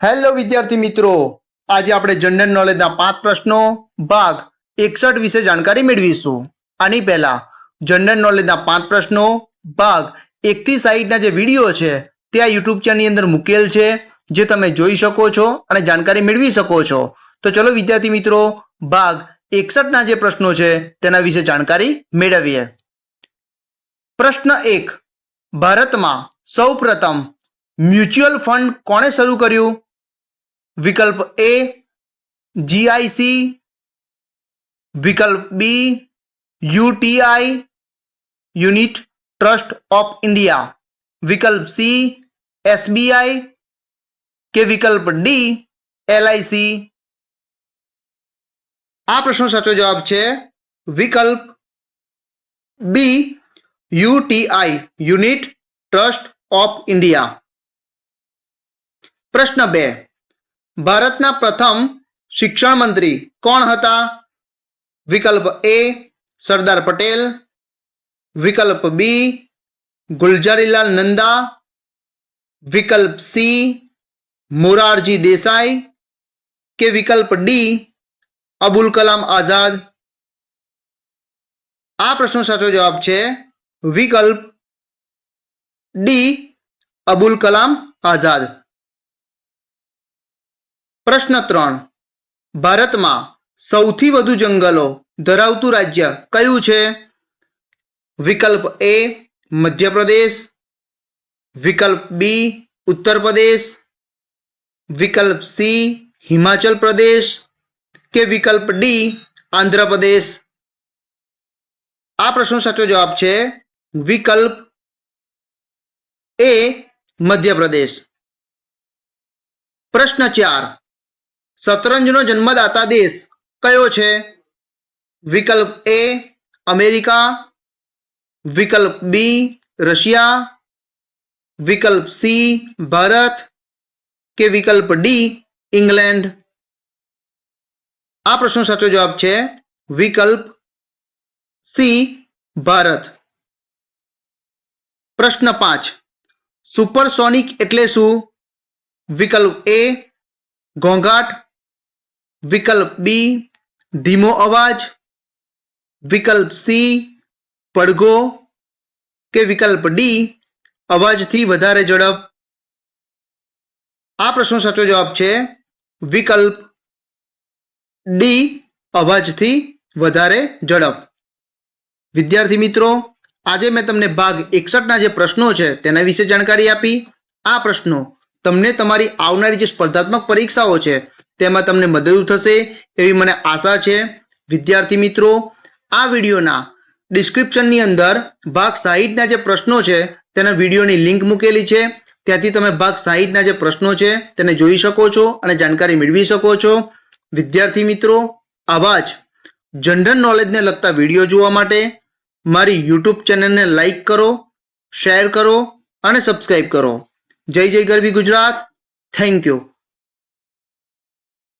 Hello વિદ્યાર્થી મિત્રો. આજે આપણે જનરલ નોલેજના પાંચ પ્રશ્નો, ભાગ એકસઠ વિશે જાણકારી મેળવીશું. આની પહેલા જનરલ નોલેજના પાંચ પ્રશ્નો, ભાગ એકથી સાઈઠના જે વીડિયો છે, તે આ યુટ્યુબ ચેનલની અંદર મૂકેલ છે, જે તમે જોઈ શકો છો અને જાણકારી મેળવી શકો છો. તો ચલો, વિદ્યાર્થી મિત્રો, ભાગ એકસઠના જે પ્રશ્નો છે, તેના વિશે જાણકારી મેળવીએ. પ્રશ્ન એક. ભારતમાં સૌ પ્રથમ મ્યુચ્યુઅલ ફંડ કોણે શરૂ કર્યું? વિકલ્પ એ જીઆઈસી વિકલ્પ B UTI unit trust of India વિકલ્પ સી એસબીઆઈ કે વિકલ્પ ડી એલઆઈસી આ પ્રશ્નો સાચો જવાબ છે વિકલ્પ B UTI unit trust of India પ્રશ્ન બે ભારતના પ્રથમ શિક્ષણ મંત્રી કોણ હતા? વિકલ્પ એ સરદાર પટેલ, વિકલ્પ બી ગુલઝારીલાલ નંદા, વિકલ્પ સી મોરારજી દેસાઈ કે વિકલ્પ ડી અબુલ કલામ આઝાદ? આ પ્રશ્નો સાચો જવાબ છે વિકલ્પ ડી અબુલ કલામ આઝાદ. પ્રશ્ન ત્રણ. ભારતમાં સૌથી વધુ જંગલો ધરાવતું રાજ્ય કયું છે? વિકલ્પ એ મધ્યપ્રદેશ, વિકલ્પ બી ઉત્તર પ્રદેશ વિકલ્પ સી હિમાચલ પ્રદેશ કે વિકલ્પ ડી આંધ્રપ્રદેશ? આ પ્રશ્નો સાચો જવાબ છે વિકલ્પ એ મધ્યપ્રદેશ. પ્રશ્ન ચાર. શતરંજનો જન્મદાતા દેશ કયો છે? વિકલ્પ એ અમેરિકા. વિકલ્પ બી રશિયા. વિકલ્પ સી ભારત. કે વિકલ્પ ડી ઇંગ્લેન્ડ. આ પ્રશ્નો સાચો જવાબ છે વિકલ્પ સી ભારત. પ્રશ્ન પાંચ. સુપરસોનિક એટલે શું? વિકલ્પ એ ઘોંઘાટ. વિકલ્પ બી ધીમો અવાજ. વિકલ્પ સી પડઘો. કે વિકલ્પ ડી અવાજથી વધારે ઝડપ. આ પ્રશ્નો સાચો જવાબ છે વિકલ્પ ડી અવાજથી વધારે ઝડપ. વિદ્યાર્થી મિત્રો, આજે મેં તમને ભાગ એકસઠના જે પ્રશ્નો છે તેના વિશે જાણકારી આપી. આ પ્રશ્નો તમને તમારી આવનારી જે સ્પર્ધાત્મક પરીક્ષાઓ છે તેમાં તમને મદદરૂપ થશે એવી મને આશા છે. વિદ્યાર્થી મિત્રો, આ વિડીયોના ડિસ્ક્રિપ્શનની અંદર ભાગ સાહીઠના જે પ્રશ્નો છે, તેના વિડીયોની લિંક મૂકેલી છે. ત્યાંથી તમે ભાગ સાહીઠના જે પ્રશ્નો છે, તેને જોઈ શકો છો અને જાણકારી મેળવી શકો છો. વિદ્યાર્થી મિત્રો, આવા જ જનરલ નોલેજને લગતા વીડિયો જોવા માટે મારી યુટ્યુબ ચેનલને લાઇક કરો, શેર કરો અને સબસ્ક્રાઈબ કરો. જય જય ગરવી ગુજરાત. Thank you.